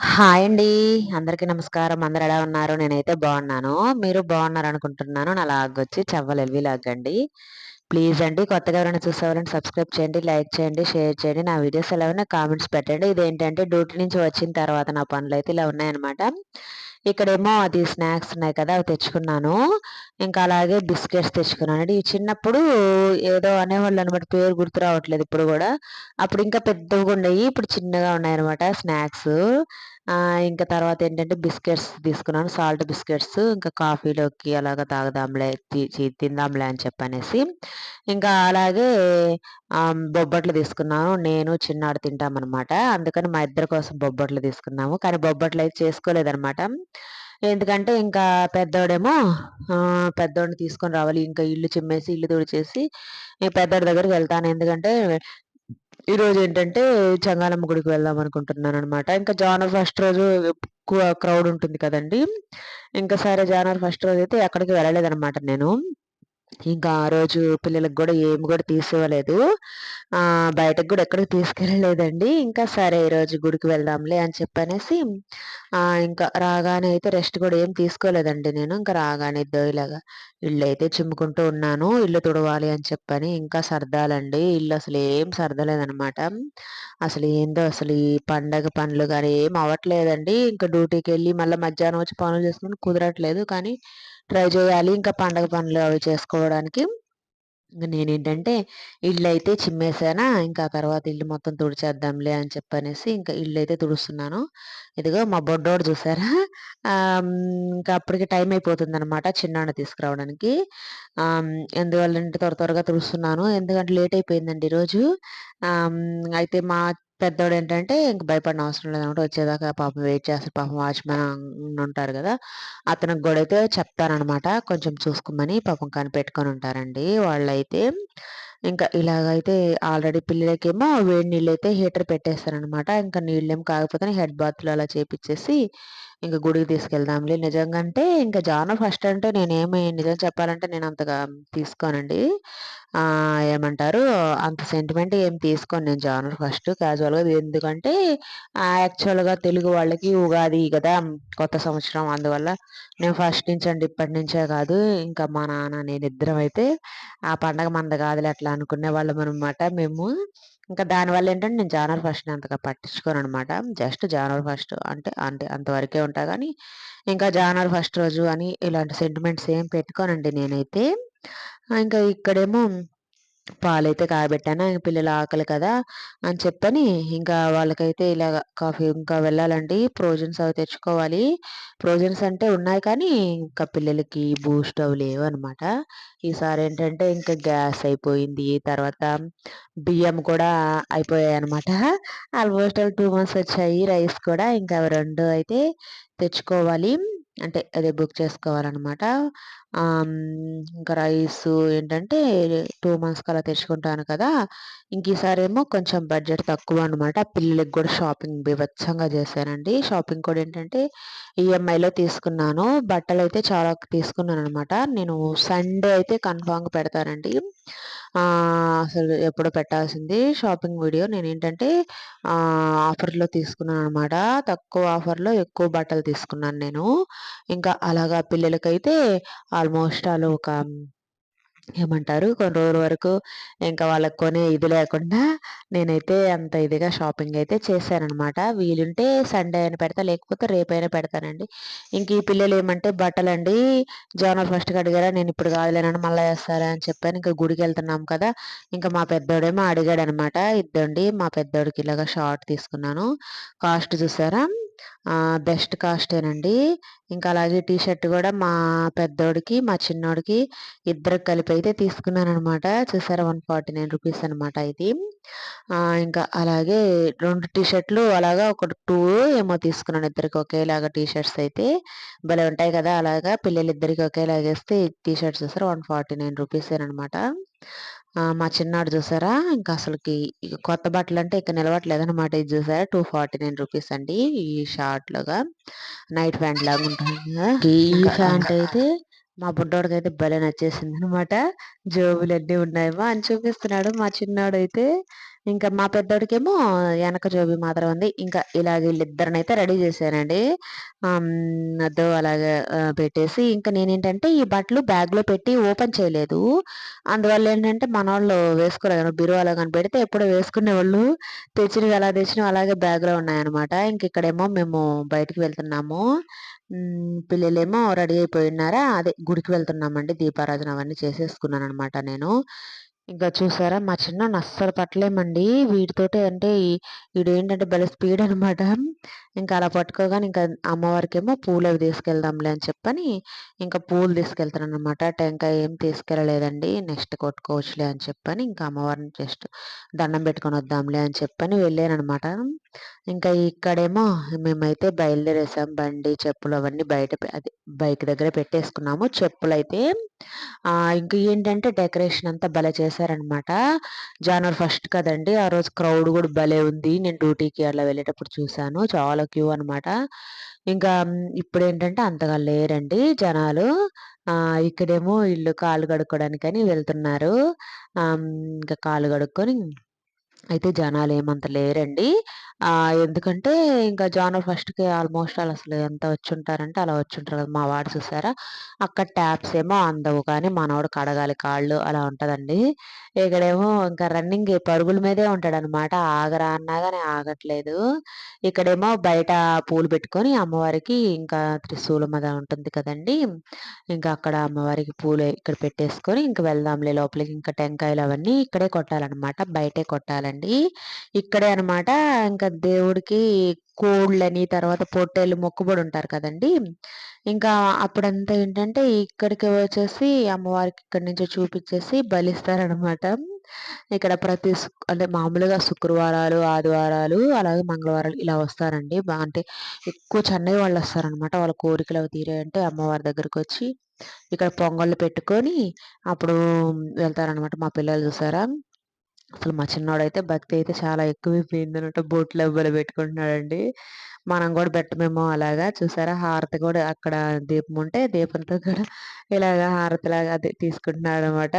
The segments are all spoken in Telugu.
హాయ్ అండి. అందరికీ నమస్కారం. అందరు ఎలా ఉన్నారు? నేనైతే బాగున్నాను. మీరు బాగున్నారనుకుంటున్నాను. నా లాగొచ్చి చవ్వలు ఎల్వి లాగండి. ప్లీజ్ అండి కొత్తగా ఎవరైనా చూసేవాళ్ళని సబ్స్క్రైబ్ చేయండి, లైక్ చేయండి, షేర్ చేయండి. నా వీడియోస్ ఎలా ఉన్నాయి కామెంట్స్ పెట్టండి. ఇదేంటంటే డ్యూటీ నుంచి వచ్చిన తర్వాత నా పనులు అయితే ఇలా ఉన్నాయన్నమాట. ఇక్కడేమో అది స్నాక్స్ ఉన్నాయి కదా! అవి తెచ్చుకున్నాను. ఇంకా అలాగే బిస్కెట్స్ తెచ్చుకున్నానండి. అంటే చిన్నప్పుడు ఏదో అనేవాళ్ళు అనమాట. పేరు గుర్తు రావట్లేదు ఇప్పుడు కూడా అప్పుడు ఇంకా పెద్దవిగా ఉండేయి. ఇప్పుడు చిన్నగా ఉన్నాయి అనమాట స్నాక్స్. ఇంకా తర్వాత ఏంటంటే బిస్కెట్స్ తీసుకున్నాను. సాల్ట్ బిస్కెట్స్ ఇంకా కాఫీలోకి అలాగా తాగుదాంలే తి తిందాంలే అని చెప్పనేసి. ఇంకా అలాగే బొబ్బట్లు తీసుకున్నాను. నేను, చిన్నాడు తింటామన్నమాట అందుకని మా ఇద్దరి కోసం బొబ్బట్లు తీసుకున్నాము. కానీ బొబ్బట్లు అయితే చేసుకోలేదనమాట. ఎందుకంటే ఇంకా పెద్దోడేమో పెద్దోడిని తీసుకొని రావాలి. ఇంకా ఇల్లు చిమ్మేసి, ఇల్లు తుడిచేసి పెద్దోడి దగ్గరికి వెళ్తాను. ఎందుకంటే ఈరోజు ఏంటంటే చంగాలమ్మ గుడికి వెళ్దాం అనుకుంటున్నాను అనమాట ఇంకా జానర్ ఫస్ట్ రోజు ఎక్కువ క్రౌడ్ ఉంటుంది కదండి. ఇంకా సరే జానర్ ఫస్ట్ రోజు అయితే ఎక్కడికి వెళ్ళలేదనమాట నేను. ఇంకా ఆ రోజు పిల్లలకి కూడా ఏమి కూడా తీసివ్వలేదు బయటకు కూడా ఎక్కడికి తీసుకెళ్ళలేదండి. ఇంకా సరే ఈరోజు గుడికి వెళ్దాంలే అని చెప్పనేసి ఇంకా రాగానే అయితే రెస్ట్ కూడా ఏం తీసుకోలేదండి నేను. ఇంకా రాగానే ఇలాగా ఇల్లు అయితే చిమ్ముకుంటూ ఉన్నాను. ఇల్లు తుడవాలి అని చెప్పని ఇంకా సర్దాలండి. ఇల్లు అసలు ఏం సర్దలేదనమాట. అసలు ఏందో అసలు ఈ పండగ పనులు కానీ ఏం అవ్వట్లేదండి. ఇంకా డ్యూటీకి వెళ్ళి మళ్ళీ మధ్యాహ్నం వచ్చి పనులు చేసుకుని కుదరట్లేదు. కానీ ట్రై చేయాలి. ఇంకా పండగ పనులు అవి చేసుకోవడానికి. నేనేంటంటే ఇల్లు అయితే చిమ్మేసానా ఇంకా తర్వాత ఇల్లు మొత్తం తుడిచేద్దాంలే అని చెప్పనేసి ఇంకా ఇల్లు అయితే తుడుస్తున్నాను. ఇదిగో మా బొడ్డోడు చూసారా? ఇంకా అప్పటికి టైం అయిపోతుంది అనమాట చిన్నాన్న తీసుకురావడానికి. ఎందువల్లంటే త్వర త్వరగా తుడుస్తున్నాను. ఎందుకంటే లేట్ అయిపోయిందండి ఈరోజు. అయితే మా పెద్దోడు ఏంటంటే ఇంక భయపడిన అవసరం లేదనమాట వచ్చేదాకా పాపం వెయిట్ చేస్తారు పాపం వాచ్మెన్ ఉంటారు కదా అతనికి కూడా అయితే చెప్తారనమాట. కొంచెం చూసుకోమని పాపం కనిపెట్టుకొని ఉంటారండి వాళ్ళైతే. ఇంకా ఇలాగైతే ఆల్రెడీ పిల్లలకేమో వేడి నీళ్ళు అయితే హీటర్ పెట్టేస్తారనమాట. ఇంకా నీళ్ళేం కాకపోతే హెడ్ బాత్లు అలా చేపించేసి ఇంకా గుడికి తీసుకెళ్దాంలే. నిజంగా అంటే ఇంకా జాన ఫస్ట్ అంటే నేనేమి నిజం చెప్పాలంటే నేను అంతగా తీసుకోనండి. ఏమంటారు? అంత సెంటిమెంట్ ఏం తీసుకోను నేను జానర్ ఫస్ట్ క్యాజువల్గా ఎందుకంటే యాక్చువల్గా తెలుగు వాళ్ళకి ఉగాది కదా కొత్త సంవత్సరం. అందువల్ల నేను ఫస్ట్ నుంచి అండి ఇప్పటి నుంచే కాదు. ఇంకా మా నాన్న నేను ఇద్దరం అయితే ఆ పండగ మంద కాదులే అట్లా అనుకునే వాళ్ళం అనమాట మేము. ఇంకా దానివల్ల ఏంటంటే నేను జానవరి ఫస్ట్ అంతగా పట్టించుకోను అనమాట జస్ట్ జానవరి ఫస్ట్ అంటే అంటే అంతవరకే ఉంటా. కానీ ఇంకా జనవరి ఫస్ట్ రోజు అని ఇలాంటి సెంటిమెంట్స్ ఏం పెట్టుకోనండి నేనైతే. ఇంకా ఇక్కడేమో పాలైతే కాబెట్టాను పిల్లలు ఆకలి కదా అని చెప్పని ఇంకా వాళ్ళకైతే ఇలా కాఫీ ఇంకా వెళ్ళాలండి. ప్రోజన్స్ అవి తెచ్చుకోవాలి. ప్రోజన్స్ అంటే ఉన్నాయి కానీ ఇంకా పిల్లలకి బూస్ట్ అవి లేవు అనమాట ఈసారి ఏంటంటే ఇంకా గ్యాస్ అయిపోయింది. తర్వాత బియ్యం కూడా అయిపోయాయి అనమాట ఆల్మోస్ట్ టూ మంత్స్ వచ్చాయి. రైస్ కూడా ఇంకా రెండు అయితే తెచ్చుకోవాలి. అంటే అదే బుక్ చేసుకోవాలన్నమాట. ఇంకా రైస్ ఏంటంటే టూ మంత్స్కి అలా తెచ్చుకుంటాను కదా! ఇంక ఈసారి ఏమో కొంచెం బడ్జెట్ తక్కువ అనమాట పిల్లలకి కూడా షాపింగ్ బీభత్సంగా చేశానండి. షాపింగ్ కూడా ఏంటంటే ఈఎంఐలో తీసుకున్నాను. బట్టలు అయితే చాలా తీసుకున్నాను అనమాట నేను సండే అయితే కన్ఫామ్గా పెడతానండి. అసలు ఎప్పుడో పెట్టాల్సింది షాపింగ్ వీడియో. నేను ఏంటంటే ఆఫర్లో తీసుకున్నాను అనమాట తక్కువ ఆఫర్లో ఎక్కువ బట్టలు తీసుకున్నాను నేను. ఇంకా అలాగా పిల్లలకైతే ఆల్మోస్ట్ ఆల్ ఒక ఏమంటారు? కొన్ని రోజుల వరకు ఇంకా వాళ్ళకి కొనే ఇది లేకుండా నేనైతే అంత ఇదిగా షాపింగ్ అయితే చేశానమాట వీలుంటే సండే అయినా పెడతా లేకపోతే రేపైనా పెడతానండి. ఇంక ఈ పిల్లలు ఏమంటే బట్టలండి జోనల్ ఫస్ట్ అడిగారా నేను ఇప్పుడు కాదులేనని మళ్ళీ వేస్తారా అని చెప్పాను. ఇంకా గుడికి వెళ్తున్నాం కదా ఇంకా మా పెద్దోడేమో అడిగాడు అనమాట ఇద్దండి మా పెద్దోడికి ఇలాగ షార్ట్ తీసుకున్నాను. కాస్ట్ చూసారా? బెస్ట్ కాస్టేనండి ఇంకా అలాగే టీ షర్ట్ కూడా మా పెద్దోడికి మా చిన్నోడికి ఇద్దరికి కలిపి అయితే తీసుకున్నాను అనమాట చూసారా వన్ ఫార్టీ నైన్ రూపీస్ అనమాట ఇది. ఇంకా అలాగే రెండు టీ షర్ట్లు అలాగా ఒక టూ ఏమో తీసుకున్నాను ఇద్దరికి ఒకేలాగా టీ షర్ట్స్ అయితే. భలే ఉంటాయి కదా అలాగా. పిల్లలు ఇద్దరికి ఒకేలాగేస్తే టీ షర్ట్స్ చూసారా వన్ ఫార్టీ నైన్ రూపీస్ అనమాట మా చిన్నాడు చూసారా? ఇంకా అసలుకి కొత్త బట్టలు అంటే ఇక నిలవట్లేదు అనమాట ఇది చూసారా? టూ ఫార్టీ నైన్ రూపీస్ అండి ఈ షార్ట్ లాగా నైట్ ప్యాంట్ లాగా ఉంటుంది ఈ ప్యాంట్ అయితే మా బుడ్డోడికి అయితే భలే నచ్చేసింది అనమాట జోబులు అన్నీ ఉన్నాయేమో అని చూపిస్తున్నాడు మా చిన్నాడు అయితే ఇంకా మా పెద్దోడికేమో వెనక జోబి మాత్రం ఉంది. ఇంకా ఇలాగ వీళ్ళిద్దరినైతే రెడీ చేశానండి. అదో అలాగా పెట్టేసి ఇంకా నేనేంటంటే ఈ బట్టలు బ్యాగ్లో పెట్టి ఓపెన్ చేయలేదు. అందువల్ల ఏంటంటే మన వాళ్ళు వేసుకోలేదు బీరువాలో కానీ పెడితే ఎప్పుడో వేసుకునే వాళ్ళు తెచ్చినవి ఎలా తెచ్చినవి అలాగే బ్యాగ్లో ఉన్నాయన్నమాట. ఇంక ఇక్కడేమో మేము బయటికి వెళ్తున్నాము. పిల్లలేమో రెడీ అయిపోయి ఉన్నారా అదే గుడికి వెళ్తున్నామండి. దీపారాధన అవన్నీ చేసేసుకున్నాను అనమాట నేను. ఇంకా చూసారా? మా చిన్న అస్సలు పట్టలేమండి. వీటితోటి అంటే వీడేంటంటే భలే స్పీడ్ అనమాట ఇంకా అలా పట్టుకోగానే ఇంకా అమ్మవారికి ఏమో పూలు అవి తీసుకెళ్దాంలే అని చెప్పని ఇంకా పూలు తీసుకెళ్తాను అనమాట టెంకాయ ఏం తీసుకెళ్ళలేదండి. నెక్స్ట్ కొట్టుకోవచ్చులే అని చెప్పని ఇంకా అమ్మవారిని జస్ట్ దండం పెట్టుకొని వద్దాంలే అని చెప్పని వెళ్ళాను అనమాట ఇంకా ఇక్కడేమో మేమైతే బయలుదేరేసాం. బండి చెప్పులు అవన్నీ బయట అదే బైక్ దగ్గర పెట్టేసుకున్నాము. చెప్పులు అయితే ఇంకా ఏంటంటే డెకరేషన్ అంతా భలే చేశారనమాట. జనవరి ఫస్ట్ కదండి ఆ రోజు క్రౌడ్ కూడా భలే ఉంది. నేను డ్యూటీకి అలా వెళ్ళేటప్పుడు చూశాను. చాలా క్యూ అనమాట. ఇంకా ఇప్పుడు ఏంటంటే అంతగా లేరండి జనాలు. ఇక్కడేమో ఇల్లు కాలు కడుక్కోవడానికని వెళ్తున్నారు. ఇంకా కాలు కడుక్కొని అయితే జనాలు ఏమంత లేరండి ఎందుకంటే ఇంకా జానవరి ఫస్ట్‌కి ఆల్మోస్ట్ ఆల్ అసలు ఎంత వచ్చుంటారంటే అలా వచ్చుంటారు కదా! మా వాడు చూసారా అక్కడ ట్యాప్స్ ఏమో అందవు కానీ మనోడు కడగాలి కాళ్ళు అలా ఉంటదండి. ఇక్కడేమో ఇంకా రన్నింగ్ పరుగుల మీదే ఉంటాడనమాట. ఆగరా అన్నా కానీ ఆగట్లేదు. ఇక్కడేమో బయట పూలు పెట్టుకొని అమ్మవారికి ఇంకా త్రిశూలం అది ఉంటుంది కదండీ! ఇంకా అక్కడ అమ్మవారికి పూలు ఇక్కడ పెట్టేసుకొని ఇంకా వెళ్దాంలే లోపలికి ఇంకా టెంకాయలు అవన్నీ ఇక్కడే కొట్టాలన్నమాట బయటే కొట్టాలండి. ఇక్కడే అనమాట ఇంకా దేవుడికి కోళ్ళని తర్వాత పొట్టేళ్ళు మొక్కుబడి ఉంటారు కదండి ఇంకా అప్పుడంతా ఏంటంటే ఇక్కడికి వచ్చేసి అమ్మవారికి ఇక్కడి నుంచి చూపించేసి బలిస్తారనమాట. ఇక్కడ ప్రతి అంటే మామూలుగా శుక్రవారాలు ఆదివారాలు అలాగే మంగళవారాలు ఇలా వస్తారండి. అంటే ఎక్కువ చెన్నై వాళ్ళు వస్తారనమాట. వాళ్ళ కోరికలు తీరాయంటే అమ్మవారి దగ్గరకు వచ్చి ఇక్కడ పొంగళ్ళు పెట్టుకొని అప్పుడు వెళ్తారనమాట మా పిల్లలు చూసారా. అసలు మా చిన్నోడైతే భక్తి అయితే చాలా ఎక్కువైపోయిందనమాట బోట్లు ఎవ్వరు పెట్టుకుంటున్నాడండి. మనం కూడా పెట్టమేమో అలాగా. చూసారా? హారతి కూడా అక్కడ దీపం ఉంటే దీపంతో కూడా ఇలాగ హారతిలాగా అది తీసుకుంటున్నాడు అనమాట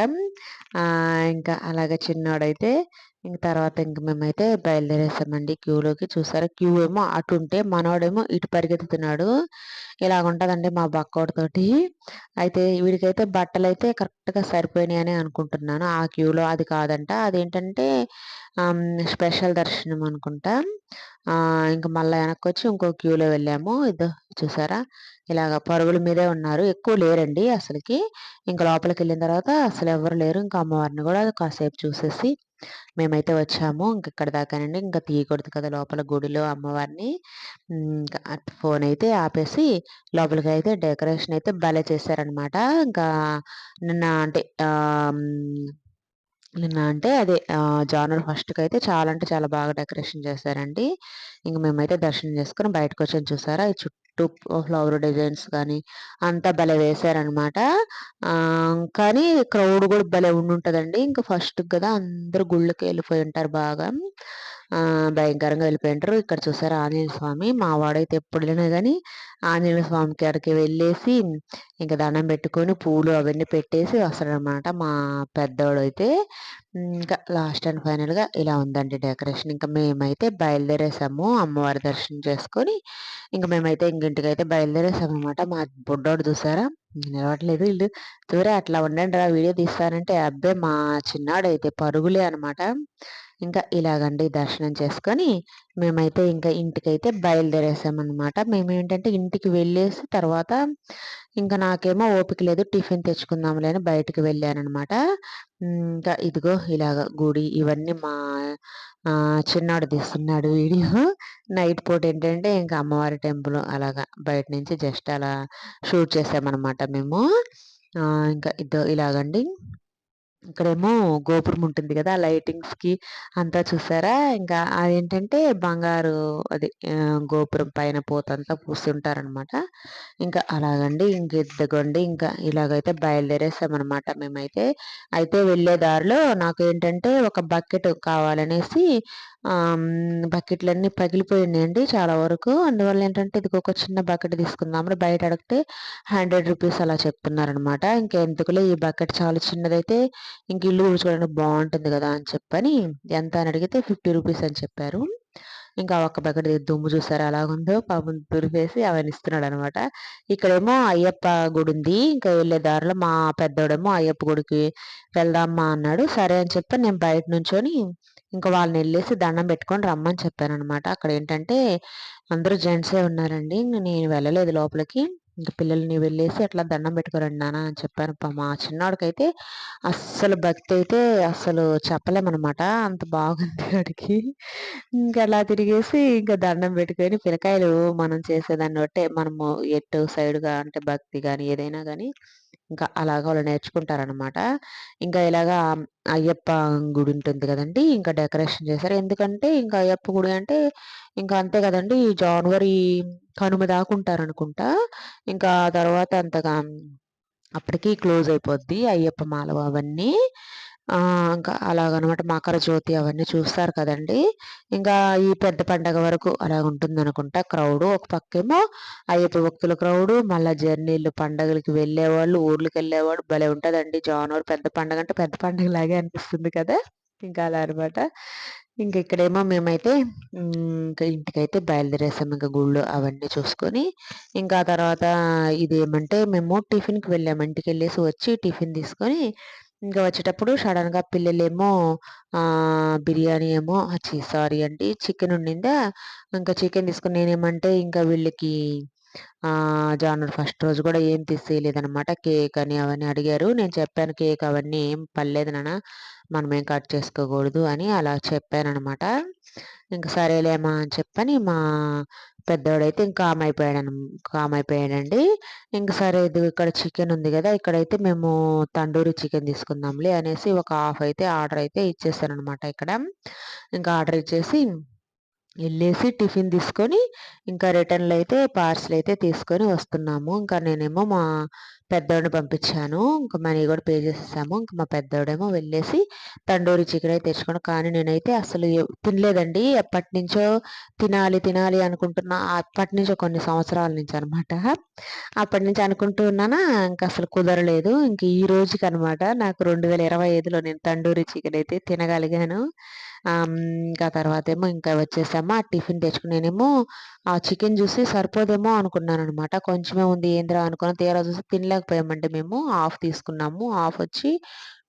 ఇంకా అలాగే చిన్నోడైతే ఇంక తర్వాత ఇంక మేమైతే బయలుదేరేసామండి క్యూలోకి. చూసారా? క్యూ ఏమో అటు ఉంటే మనోడేమో ఇటు పరిగెత్తుతున్నాడు. ఇలాగ ఉంటుందండి మా బక్కోడితోటి. అయితే వీడికైతే బట్టలు అయితే కరెక్ట్గా సరిపోయినాయి అని అనుకుంటున్నాను ఆ క్యూలో. అది కాదంట. అదేంటంటే స్పెషల్ దర్శనం అనుకుంటా. ఇంకా మళ్ళీ వెనక్కి వచ్చి ఇంకో క్యూలో వెళ్ళాము. ఇదో చూసారా? ఇలాగ పరుగుల మీదే ఉన్నారు. ఎక్కువ లేరండి అసలుకి. ఇంకా లోపలికి వెళ్ళిన తర్వాత అసలు ఎవరు లేరు. ఇంకా అమ్మవారిని కూడా కాసేపు చూసేసి మేమైతే వచ్చాము. ఇంక ఇక్కడ దాకానండి. ఇంకా తీయకూడదు కదా లోపల గుడిలో అమ్మవారిని. ఇంకా ఫోన్ అయితే ఆపేసి లోపలికి అయితే డెకరేషన్ అయితే భలే చేశారనమాట. ఇంకా నిన్న అంటే నిన్న అంటే అదే జానర్ ఫస్ట్కి అయితే చాలా అంటే చాలా బాగా డెకరేషన్ చేశారండి. ఇంక మేమైతే దర్శనం చేసుకుని బయటకు వచ్చాను చూసారా? ఈ చుట్టూ ఫ్లవర్ డిజైన్స్ కానీ అంతా భలే వేశారనమాట. కానీ క్రౌడ్ కూడా భలే ఉండి ఉంటుందండి ఇంకా ఫస్ట్ కదా అందరూ గుళ్ళకి వెళ్ళిపోయి ఉంటారు బాగా. భయంకరంగా వెళ్ళిపోయింటారు. ఇక్కడ చూసారా ఆంజనేయ స్వామి? మా వాడైతే ఎప్పుడు వెళ్ళినా కానీ ఆంజనేయ స్వామి అక్కడికి వెళ్ళేసి ఇంకా దండం పెట్టుకొని పూలు అవన్నీ పెట్టేసి వస్తాడనమాట మా పెద్దవాడైతే అయితే ఇంకా లాస్ట్ అండ్ ఫైనల్గా ఇలా ఉందండి డెకరేషన్. ఇంకా మేమైతే బయలుదేరేసాము అమ్మవారి దర్శనం చేసుకొని. ఇంకా మేమైతే ఇంకింటికైతే బయలుదేరేసాము అనమాట మా బుడ్డోడు చూసారా? నిలవట్లేదు వీళ్ళు చూరే అట్లా ఉండండి రా వీడియో తీస్తానంటే. అబ్బే మా చిన్నాడు అయితే పరుగులే అనమాట ఇంకా ఇలాగండి దర్శనం చేసుకొని మేమైతే ఇంకా ఇంటికైతే బయలుదేరేసామన్నమాట. మేము ఏంటంటే ఇంటికి వెళ్ళేసి తర్వాత ఇంకా నాకేమో ఓపిక లేదు టిఫిన్ తెచ్చుకుందాంలే అని బయటకు వెళ్ళానమాట ఇంకా ఇదిగో ఇలాగ గుడి ఇవన్నీ మా చిన్నాడు తీస్తున్నాడు వీడియో. నైట్ పూట ఏంటంటే ఇంకా అమ్మవారి టెంపుల్ అలాగా బయట నుంచి జస్ట్ అలా షూట్ చేసామన్నమాట మేము. ఇంకా ఇదో ఇలాగండి. ఇక్కడేమో గోపురం ఉంటుంది కదా లైటింగ్స్‌కి అంతా చూసారా? ఇంకా అదేంటంటే బంగారు అది గోపురం పైన పోతంతా పూస్తుంటారనమాట. ఇంకా అలాగండి. ఇంక ఇదిగోండి ఇంకా ఇలాగైతే బయలుదేరేసామనమాట మేమైతే. అయితే వెళ్ళే దారిలో నాకు ఏంటంటే ఒక బకెట్ కావాలనేసి బకెట్లన్నీ పగిలిపోయినాయండి చాలా వరకు. అందువల్ల ఏంటంటే ఇది ఒక చిన్న బకెట్ తీసుకుందామని బయట అడిగితే హండ్రెడ్ రూపీస్ అలా చెప్తున్నారనమాట. ఇంకెందుకులే ఈ బకెట్ చాలా చిన్నదైతే ఇంక ఇల్లు ఊడ్చుకోవడానికి బాగుంటుంది కదా అని చెప్పని ఎంత అని అడిగితే ఫిఫ్టీ రూపీస్ అని చెప్పారు. ఇంకా ఒక్క బకెట్ దుమ్ము చూసారు? అలాగుందో పాపం తురిపేసి అవన్నీ ఇస్తున్నాడు అనమాట ఇక్కడేమో అయ్యప్ప గుడి ఉంది. ఇంకా వెళ్ళే దారిలో మా పెద్దోడేమో అయ్యప్ప గుడికి వెళ్దామా అన్నాడు. సరే అని చెప్పి నేను బయట నుంచొని ఇంకా వాళ్ళని వెళ్ళేసి దండం పెట్టుకొని రమ్మని చెప్పాను అనమాట అక్కడ ఏంటంటే అందరూ జెంట్సే ఉన్నారండి. నేను వెళ్ళలేదు లోపలికి. ఇంకా పిల్లల్ని వెళ్ళేసి అట్లా దండం పెట్టుకోరండి నాన్న అని చెప్పాను. మా చిన్నవాడికైతే అస్సలు భక్తి అయితే అస్సలు చెప్పలేమన్నమాట. అంత బాగుంది వాడికి. ఇంకా అలా తిరిగేసి ఇంకా దండం పెట్టుకొని పిల్లకాయలు మనం చేసేదాన్ని బట్టే మనము ఎటు సైడ్గా అంటే భక్తి కానీ ఏదైనా కానీ ఇంకా అలాగా వాళ్ళు నేర్చుకుంటారనమాట ఇంకా ఇలాగా అయ్యప్ప గుడి ఉంటుంది కదండి ఇంకా డెకరేషన్ చేశారు. ఎందుకంటే ఇంకా అయ్యప్ప గుడి అంటే ఇంకా అంతే కదండి జనవరి కనుమ దాకా ఉంటారనుకుంటా. ఇంకా తర్వాత అంతగా అప్పటికి క్లోజ్ అయిపోద్ది అయ్యప్ప మాల అవన్నీ. ఇంకా అలాగనమాట మకర జ్యోతి అవన్నీ చూస్తారు కదండి. ఇంకా ఈ పెద్ద పండగ వరకు అలా ఉంటుంది అనుకుంటా క్రౌడ్ ఒక పక్కేమో అయ్యప్ప భక్తుల క్రౌడ్ మళ్ళీ జర్నీలు పండగలకి వెళ్ళేవాళ్ళు ఊర్లకు వెళ్ళేవాడు భలే ఉంటుందండి. జానవర్ పెద్ద పండగ అంటే పెద్ద పండగ లాగే అనిపిస్తుంది కదా. ఇంకా అలా అనమాట. ఇంక ఇక్కడేమో మేమైతే ఇంకా ఇంటికైతే బయలుదేరేసాం ఇంకా గుళ్ళు అవన్నీ చూసుకొని. ఇంకా తర్వాత ఇది ఏమంటే మేము టిఫిన్కి వెళ్ళాము ఇంటికి వెళ్ళేసి వచ్చి టిఫిన్ తీసుకొని ఇంకా వచ్చేటప్పుడు సడన్గా పిల్లలేమో బిర్యానీ ఏమో సారీ అండి చికెన్ ఉండిందా? ఇంకా చికెన్ తీసుకుని నేనేమంటే ఇంకా వీళ్ళకి జానవరి ఫస్ట్ రోజు కూడా ఏం తీసేయలేదనమాట కేక్ అని అవన్నీ అడిగారు. నేను చెప్పాను కేక్ అవన్నీ ఏం పర్లేదు నాన్న మనమేం కట్ చేసుకోకూడదు అని అలా చెప్పానమాట ఇంక సరేలేమా అని చెప్పని మా పెద్దోడైతే ఇంకా కామ్ అయిపోయాడు కామ్ అయిపోయాడండి ఇంకా సరే ఇది ఇక్కడ చికెన్ ఉంది కదా ఇక్కడైతే మేము తండూరి చికెన్ తీసుకుందాంలే అనేసి ఒక హాఫ్ అయితే ఆర్డర్ అయితే ఇచ్చేసాను అనమాట ఇక్కడ. ఇంకా ఆర్డర్ ఇచ్చేసి వెళ్ళేసి టిఫిన్ తీసుకొని ఇంకా రిటర్న్లో అయితే పార్సల్ అయితే తీసుకొని వస్తున్నాము. ఇంకా నేనేమో మా పెద్దోడిని పంపించాను. ఇంకా మనీ కూడా పే చేసేసాము. ఇంకా మా పెద్దోడేమో వెళ్ళేసి తండూరి చికెన్ అయితే తెచ్చుకున్నాను కానీ నేనైతే అసలు తినలేదండి. ఎప్పటి నుంచో తినాలి తినాలి అనుకుంటున్నా. అప్పటి నుంచో కొన్ని సంవత్సరాల నుంచి అనమాట అప్పటి నుంచి అనుకుంటూ ఉన్నానా? ఇంకా అసలు కుదరలేదు. ఇంక ఈ రోజుకి అనమాట నాకు రెండు వేల ఇరవై ఐదులో నేను తండూరి చికెన్ అయితే తినగలిగాను. ఇంకా తర్వాత ఏమో ఇంకా వచ్చేసామా? టిఫిన్ తెచ్చుకునేనేమో ఆ చికెన్ చూసి సరిపోదేమో అనుకున్నాను అనమాట కొంచెమే ఉంది ఏంద్రా అనుకున్న తీరా చూసి తినలేకపోయామంటే మేము హాఫ్ తీసుకున్నాము. హాఫ్ వచ్చి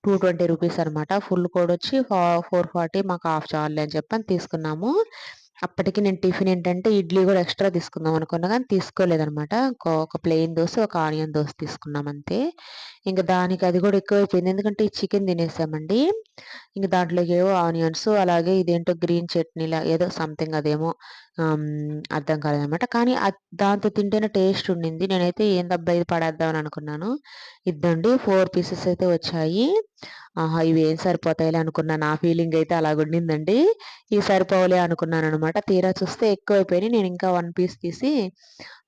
టూ ట్వంటీ రూపీస్ అనమాట ఫుల్ కోడ్ వచ్చి ఫోర్ ఫార్టీ మాకు హాఫ్ చాలు అని చెప్పని తీసుకున్నాము. అప్పటికి నేను టిఫిన్ ఏంటంటే ఇడ్లీ కూడా ఎక్స్ట్రా తీసుకుందాం అనుకున్నా కానీ తీసుకోలేదనమాట ఒక ప్లెయిన్ దోశ ఒక ఆనియన్ దోశ తీసుకున్నాం అంతే. ఇంకా దానికి అది కూడా ఎక్కువైపోయింది. ఎందుకంటే ఈ చికెన్ తినేసామండి. ఇంకా దాంట్లోకి ఏవో ఆనియన్స్ అలాగే ఇదేంటో గ్రీన్ చట్నీలా ఏదో సంథింగ్ అదేమో అర్థం కాలేదనమాట కానీ దాంతో తింటేనే టేస్ట్ ఉండింది. నేనైతే ఏం దెబ్బ ఇది పడేద్దామని అనుకున్నాను. ఇద్దండి ఫోర్ పీసెస్ అయితే వచ్చాయి. ఆహా ఇవి ఏం సరిపోతాయిలే అనుకున్నా. నా ఫీలింగ్ అయితే అలాగుండిందండి ఈ సరిపోవలే అనుకున్నాను అనమాట తీరా చూస్తే ఎక్కువైపోయినాయి. నేను ఇంకా వన్ పీస్ తీసి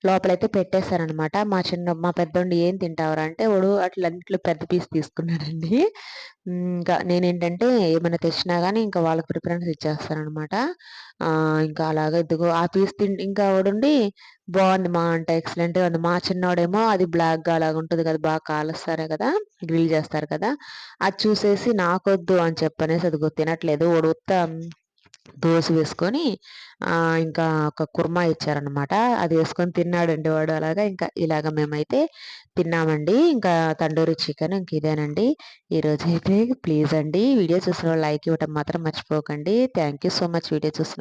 లోపలైతే పెట్టేశారనమాట. మా చిన్న మా పెద్దోండి ఏం తింటావరా అంటే వాడు అట్లన్నిట్లో పెద్ద పీస్ తీసుకున్నాడండి ఇంకా నేనేంటంటే ఏమైనా తెచ్చినా కానీ ఇంకా వాళ్ళకి ప్రిఫరెన్స్ ఇచ్చేస్తానమాట ఇంకా అలాగే ఇదిగో ఆ పీస్ తిండి ఇంకా వాడుండి బాగుంది మా అంటే ఎక్సలెంట్గా ఉంది. మా చిన్నవాడేమో అది బ్లాక్గా అలాగ ఉంటుంది కదా బాగా కాలుస్తారే కదా గ్రిల్ చేస్తారు కదా అది చూసేసి నాకొద్దు అని చెప్పనేసి అది తినట్లేదు. వాడు ఉత్త దోశ వేసుకొని ఇంకా ఒక కుర్మా ఇచ్చారనమాట అది వేసుకొని తిన్నాడండి వాడు అలాగా. ఇంకా ఇలాగ మేమైతే తిన్నామండి. ఇంకా తండూరి చికెన్ ఇంక ఇదేనండి. ఈరోజు అయితే ప్లీజ్ అండి వీడియో చూసిన వాళ్ళు లైక్ ఇవ్వటం మాత్రం మర్చిపోకండి. Thank you so much video చూసిన